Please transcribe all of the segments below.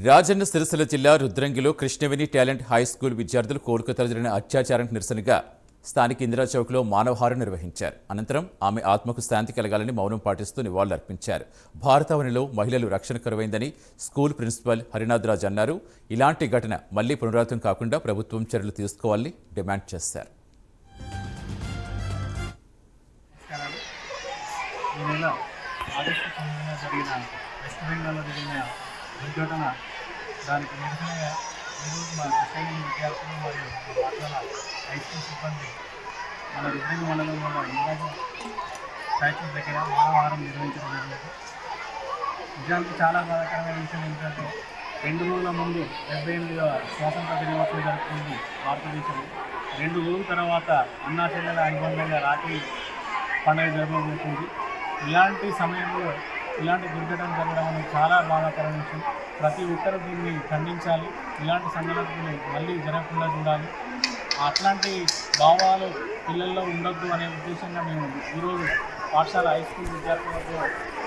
రాజన్న సిరిసిల్ల జిల్లా రుద్రంగిలో Krishnaveni talent high school విద్యార్థులు కోల్కతాలో జరిగిన అత్యాచారానికి నిరసనగా స్థానిక ఇందిరా చౌక్లో మానవహారం నిర్వహించారు. అనంతరం ఆమె ఆత్మకు శాంతి కలగాలని మౌనం పాటిస్తూ నివాళులర్పించారు. భారతావనిలో మహిళలు రక్షణ కరువైందని స్కూల్ ప్రిన్సిపల్ హరినాథ్ అన్నారు. ఇలాంటి ఘటన మళ్ళీ పునరావృతం కాకుండా ప్రభుత్వం చర్యలు తీసుకోవాలని డిమాండ్ చేశారు. ఆగస్టు జరిగిన వెస్ట్ బెంగాల్లో జరిగిన దుర్ఘటన దానికి నిరసనగా ఈరోజు మన కృష్ణగిరి విద్యార్థులు మరియు పాఠశాల హైస్కూల్ సిబ్బంది మన రుద్రంగి మండలంలో ఉన్న ఇంద్రాజు స్టాచ్యూ దగ్గర మానవారం నిర్వహించడం జరిగింది. నిజానికి చాలా బాధాకరమైన విషయం ఏంటంటే రెండు రోజుల ముందు డెబ్బై ఎనిమిదవ స్వాతంత్ర దినోత్సవం జరుపుకుంది భారతదేశం. రెండు రోజుల తర్వాత అన్నా చెల్లెల అనుబంధంగా రాఖీ పండుగ జరగబోతుంది. ఇలాంటి సమయంలో ఇలాంటి దుర్ఘటన జరగడం అనేది చాలా బాధాకరం విషయం. ప్రతి ఒక్కరు దీన్ని ఖండించాలి. ఇలాంటి సంఘటనలు మళ్ళీ జరగకుండా చూడాలి. అట్లాంటి భావాలు పిల్లల్లో ఉండొద్దు అనే ఉద్దేశంగా మేము ఈరోజు పాఠశాల హై స్కూల్ విద్యార్థులతో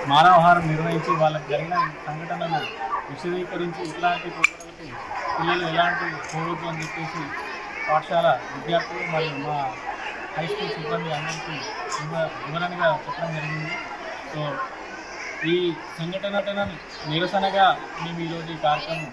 మానవహారం నిర్వహించి వాళ్ళకి జరిగిన సంఘటనలు విశదీకరించి ఇట్లాంటి పిల్లలకి పిల్లలు ఎలాంటి పోవద్దు అని చెప్పేసి పాఠశాల విద్యార్థులు మరియు మా హై స్కూల్ సిబ్బంది అందరికీ వివరణగా చెప్పడం జరిగింది. సో ఈ సంఘటన నిరసనగా మేము ఈరోజు ఈ కార్యక్రమం